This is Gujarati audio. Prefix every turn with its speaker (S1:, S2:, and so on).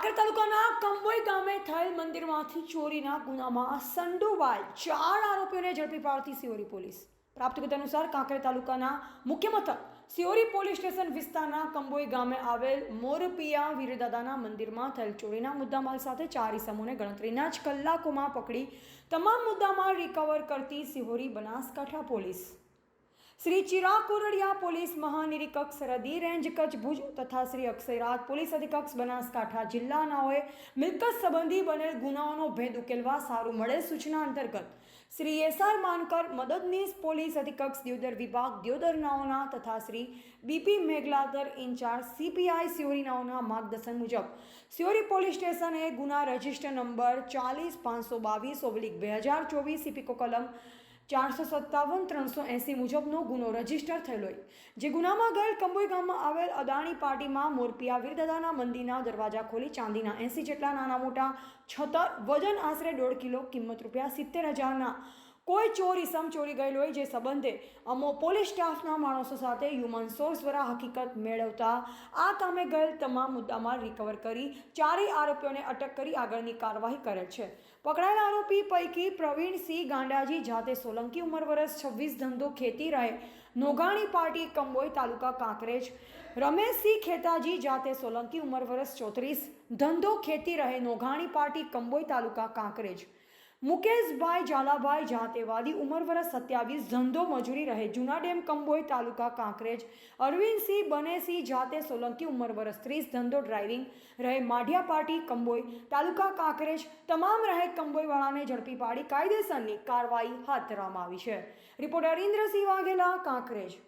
S1: કાંકર તાલુકાના કંબોઈ ગામે થયેલ મંદિરમાંથી ચોરીના ગુનામાં સંડોવાયેલ ચાર આરોપીઓને ઝડપી પાડતી સિયોરી પોલીસ. પ્રાપ્ત કરતા અનુસાર કાંકર તાલુકાના મુખ્ય મથક સિયોરી પોલીસ સ્ટેશન વિસ્તારના કંબોઈ ગામે આવેલ મોરપિયા વીરદાદાના મંદિરમાં થયેલ ચોરીના મુદ્દામાલ સાથે ચાર ઇસમોને ગણતરીના જ કલાકોમાં પકડી તમામ મુદ્દામાલ રિકવર કરતી સિહોરી બનાસકાંઠા પોલીસ. શ્રી ચિરાગ કોરડિયા પોલીસ મહાનિરીક્ષક સરહદી રેન્જ કચ્છ ભુજ તથા શ્રી અક્ષયરાજ પોલીસ અધિક્ષક બનાસકાંઠા જિલ્લાનાઓએ મિલકત સંબંધી બનેલ ગુનાઓનો ભેદ ઉકેલવા સારું મળેલ સૂચના અંતર્ગત. શ્રી એસઆર માનકર મદદનીશ પોલીસ અધિક્ષક દિયોદર વિભાગ દિયોદરનાઓના તથા Shri BP Meghladar incharge CPI સિયોરીનાઓના માર્ગદર્શન મુજબ સિયોરી પોલીસ સ્ટેશને ગુના રજિસ્ટર નંબર ચાલીસ પાંચસો બાવીસ ઓબ્લિક બે હજાર ચોવીસ ઇપિકો કલમ ચારસો સત્તાવન ત્રણસો એંસી મુજબનો ગુનો રજિસ્ટર થયેલો જે ગુનામાં ગયેલ કંબોઈ ગામમાં આવેલ અદાણી પાર્ટીમાં મોરપિયા વીરદાદાના મંદિરના દરવાજા ખોલી ચાંદીના એંસી જેટલા નાના મોટા છતર વજન આશરે દોઢ કિલો, કિંમત રૂપિયા સિત્તેર હજારના કોઈ ચોર સમચોરી ચોરી ગયેલ હોય જે સંબંધે અમો પોલીસ સ્ટાફના માણસો સાથે હ્યુમન સોર્સ દ્વારા હકીકત મેળવતા આ કામે ગયેલ તમામ મુદ્દામાલ રિકવર કરી ચારેય આરોપીઓને અટક કરી આગળની કાર્યવાહી કરે છે. પકડાયેલા આરોપી પૈકી પ્રવીણસિંહ ગાંડાજી જાતે સોલંકી ઉંમર વર્ષ છવ્વીસ ધંધો ખેતી રહે, નોગાણી પાર્ટી, કંબોઈ તાલુકા કાંકરેજ. રમેશસિંહ ખેતાજી જાતે સોલંકી ઉંમર વર્ષ ચોત્રીસ, ધંધો ખેતી રહે નોઘાણી પાર્ટી, કંબોઈ તાલુકા કાંકરેજ. મુકેશભાઈ ઝાલાભાઈ જાતેવાદી ઉંમર વર્ષ સત્યાવીસ, ધંધો મજૂરી રહે જૂના ડેમ કંબોઈ તાલુકા કાંકરેજ. અરવિંદસિંહ બનેસિંહ જાતે સોલંકી ઉંમર વર્ષ ત્રીસ ધંધો ડ્રાઇવિંગ રહે, માઢિયા પાર્ટી, કંબોઈ તાલુકા કાંકરેજ. તમામ રહે કંબોઈવાળાને ઝડપી પાડી કાયદેસરની કાર્યવાહી હાથ ધરવામાં આવી છે. રિપોર્ટર ઇન્દ્રસિંહ વાઘેલા, કાંકરેજ.